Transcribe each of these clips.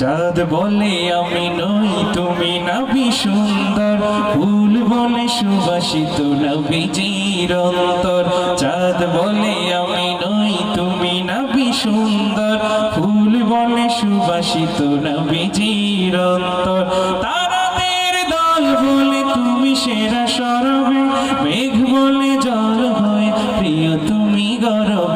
চাঁদ বলে আমি নই, তুমি নবী সুন্দর। ফুল বলে সুবাসিত নবীজির অন্তর চাঁদ বলে আমি নই, তুমি নবী সুন্দর। ফুল বলে সুবাসিত নবীজির অন্তর তারাদের দল বলে তুমি সেরা সরবে। মেঘ বলে জল হয়, প্রিয় তুমি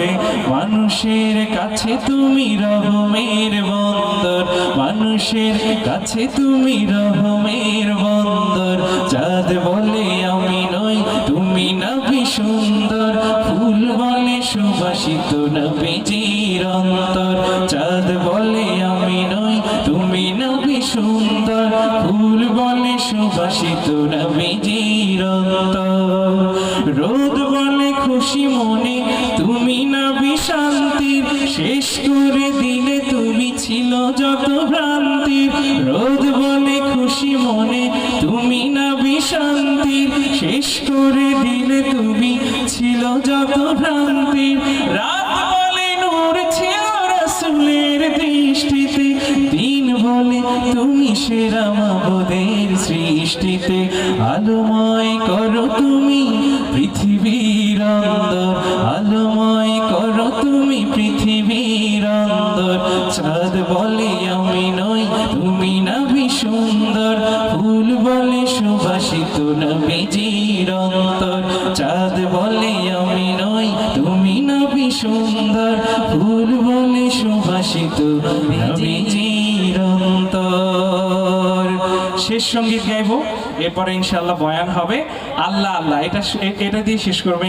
গরবে মানুষের কাছে তুমি রহমের বন্দর। মানুষের কাছে তুমি রহমের বন্দর। চাঁদ বলে আমি নই, তুমি নবী সুন্দর। ফুল বলে সুবাসিত নবীজির অন্তর। চাঁদ বলে আমি নই, তুমি নবী সুন্দর। ফুল বলে সুবাসিত নবীজির অন্তর। রোদ বলে খুশি মনে, তুমি নবী শান্তির শেষ করে দিলে তুমি ছিল যত ভ্রান্তির রোদ বলে খুশি মনে, তুমি নবী শান্তির শেষ করে দিলে তুমি ছিল যত ভ্রান্তির রাত বলে নূর ছিল রাসূলের দৃষ্টিতে। দিন বলে তুমি সেরা মাবদের সৃষ্টিতে। আলোময় করো তুমি পৃথিবীর অন্দর আলোময় করো তুমি পৃথিবীর অন্দর। চাঁদ বলে আমি নই, তুমি নবী সুন্দর। ফুল বলে সুবাসিত নবীজির অন্তর। চাঁদ বলে আমি নই, তুমি নবী সুন্দর। ফুল বলে সুবাসিত নবীজির অন্তর। শেষ সংগীত গাইবো, এরপরে ইনশাআল্লাহ বয়ান হবে। আল্লাহ আল্লাহ, এটা এটা দিয়ে শেষ করবে।